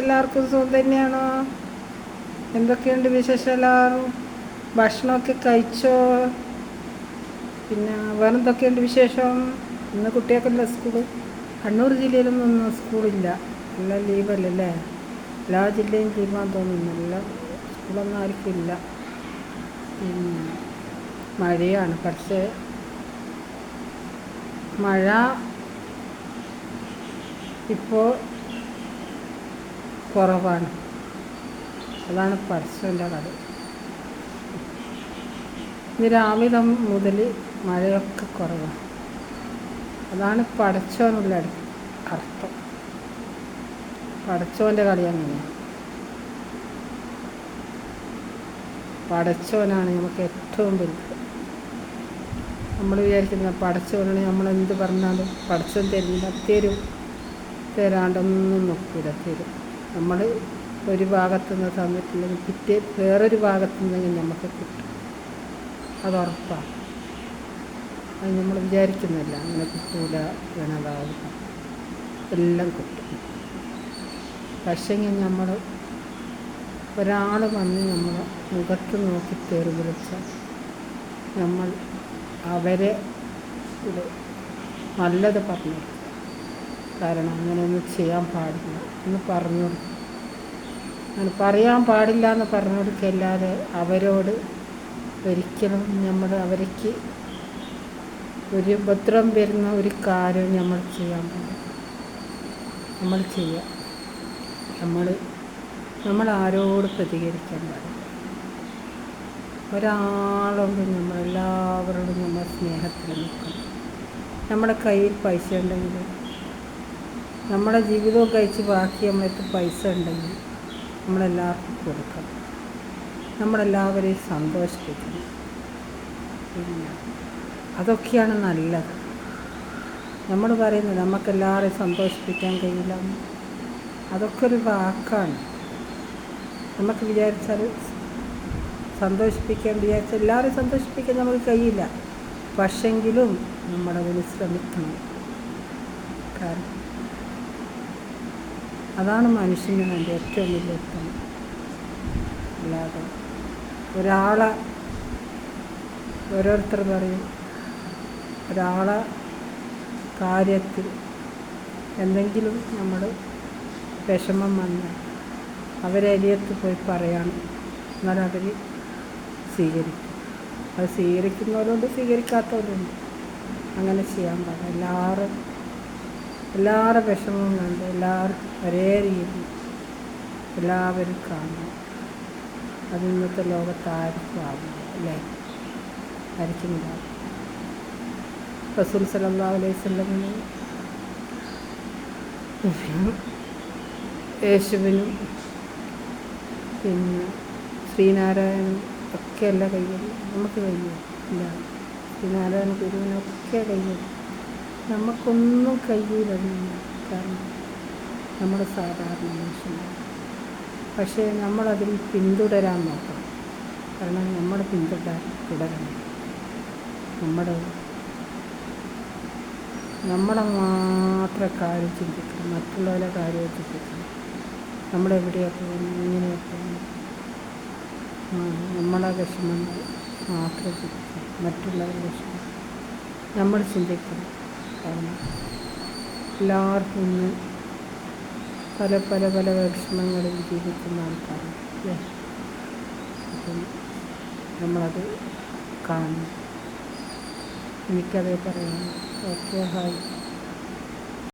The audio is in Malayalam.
എല്ലാവർക്കും സുഖം തന്നെയാണോ? എന്തൊക്കെയുണ്ട് വിശേഷം എല്ലാവരും? ഭക്ഷണമൊക്കെ കഴിച്ചോ? പിന്നെ വേറെന്തൊക്കെയുണ്ട് വിശേഷം? ഇന്ന് കുട്ടികൾക്കല്ല സ്കൂൾ? കണ്ണൂർ ജില്ലയിലൊന്നും ഒന്നും സ്കൂളില്ല. എല്ലാം ലീവല്ലേ? എല്ലാ ജില്ലയും ലീവാന്ന് തോന്നുന്നു. എല്ലാം സ്കൂളൊന്നും ഇല്ല. പിന്നെ മഴയാണ്. പക്ഷേ മഴ ഇപ്പോൾ കുറവാണ്. അതാണ് പരസ്യന്റെ കഥ. ഇന്ന് രാവിലെ മുതൽ മഴയൊക്കെ കുറവാണ് അതാണ് പടച്ചോനുള്ള അർത്ഥം. പടച്ചോന്റെ കളി അങ്ങനെയാണ് പടച്ചോനാണ് നമുക്ക് ഏറ്റവും വലുത്. നമ്മൾ വിചാരിക്കുന്ന പടച്ചോനാണ് നമ്മൾ എന്ത് പറഞ്ഞാലും പടച്ചോൻ തരുന്നില്ല തരും. തരാണ്ടൊന്നും നോക്കില്ല തരും. നമ്മൾ ഒരു ഭാഗത്തു നിന്ന് തന്നിട്ടില്ലെങ്കിൽ പിറ്റേ വേറൊരു ഭാഗത്തു നിന്നെങ്കിൽ നമുക്ക് കിട്ടും. അത് ഉറപ്പാണ്. അത് നമ്മൾ വിചാരിക്കുന്നില്ല. അങ്ങനെ കിട്ടൂല വേണതാവില്ല എല്ലാം കിട്ടും. പക്ഷേങ്കിൽ നമ്മൾ ഒരാൾ വന്ന് നമ്മൾ മുഖത്ത് നോക്കി തേറി വിളിച്ചാൽ നമ്മൾ അവരെ നല്ലത് പറഞ്ഞു കാരണം അങ്ങനെയൊന്നും ചെയ്യാൻ പാടില്ല. എന്ന് പറഞ്ഞു. കൊടുക്കും അങ്ങനെ പറയാൻ പാടില്ല എന്ന് പറഞ്ഞു കൊടുക്കല്ലാതെ അവരോട് ഒരിക്കലും നമ്മൾ അവർക്ക് ഒരു ഉപദ്രവം വരുന്ന ഒരു കാര്യം നമ്മൾ ചെയ്യാൻ പാടില്ല. നമ്മൾ ചെയ്യാം നമ്മൾ നമ്മൾ ആരോട് പ്രതികരിക്കാൻ പാടില്ല. ഒരാളോടും നമ്മൾ എല്ലാവരോടും നമ്മൾ സ്നേഹത്തിൽ നിൽക്കണം. നമ്മുടെ കയ്യിൽ പൈസ ഉണ്ടെങ്കിൽ നമ്മുടെ ജീവിതവും കഴിച്ച് ബാക്കി നമ്മൾക്ക് പൈസ ഉണ്ടെങ്കിൽ നമ്മളെല്ലാവർക്കും കൊടുക്കണം നമ്മളെല്ലാവരെയും സന്തോഷിപ്പിക്കണം. പിന്നെ അതൊക്കെയാണ് നല്ലത്. നമ്മൾ പറയുന്നത് നമുക്കെല്ലാവരെയും സന്തോഷിപ്പിക്കാൻ കഴിയില്ല. അതൊക്കെ ഒരു വാക്കാണ്. നമുക്ക് വിചാരിച്ചാൽ സന്തോഷിപ്പിക്കാൻ വിചാരിച്ചാൽ എല്ലാവരെയും സന്തോഷിപ്പിക്കാൻ നമുക്ക് കഴിയില്ല. പക്ഷെങ്കിലും നമ്മളതിന് ശ്രമിക്കണം. കാരണം അതാണ് മനുഷ്യന് വേണ്ട ഏറ്റവും വലിയ ഉത്തമം. അല്ലാതെ ഒരാളെ ഓരോരുത്തർ പറയും ഒരാളെ കാര്യത്തിൽ എന്തെങ്കിലും നമ്മൾ വിഷമം വന്ന് അവരരിയത്ത് പോയി പറയണം. എന്നാൽ അവർ സ്വീകരിക്കും. അത് സ്വീകരിക്കുന്നവരുണ്ട് സ്വീകരിക്കാത്തവരുണ്ട്. അങ്ങനെ ചെയ്യാൻ പാടില്ല. എല്ലാവരും എല്ലാവരുടെ വിഷമവും കണ്ട് എല്ലാവർക്കും ഒരേ രീതി എല്ലാവരും കാണും. അത് ഇന്നത്തെ ലോകത്ത് ആർക്കും ആവില്ല അല്ലേ? ഉണ്ടാവും റസൂൽ സല്ലാ അലൈഹി യേശുവിനും പിന്നെ ശ്രീനാരായണനും ഒക്കെ അല്ല കഴിയും നമുക്ക് കഴിയും ഇല്ല ശ്രീനാരായണ ഗുരുവിനൊക്കെ കഴിയും നമുക്കൊന്നും കഴിയില്ല കാരണം നമ്മൾ സാധാരണ മനുഷ്യനാണ് പക്ഷേ നമ്മളതിൽ പിന്തുടരാൻ നോക്കണം. കാരണം നമ്മൾ പിന്തുടരാൻ തുടരണം. നമ്മുടെ നമ്മളെ മാത്രം കാര്യം ചിന്തിക്കണം. മറ്റുള്ളവരെ കാര്യം ചിന്തിക്കണം. നമ്മളെവിടെയാണ് പോകുന്നത്? എങ്ങനെയാണ് പോകുന്നത്? നമ്മളെ വിഷമങ്ങൾ മാത്രം ചിന്തിക്കണം. മറ്റുള്ളവരെ വിഷമം. നമ്മൾ ചിന്തിക്കണം. എല്ലാവർക്കും പല പല പല വിഷമങ്ങളിൽ ജീവിക്കുന്ന ആൾക്കാരാണ്. അല്ലേ? അപ്പം നമ്മളത് കാണും. എനിക്കതേ പറയാം ഓക്കെ ഹായ്.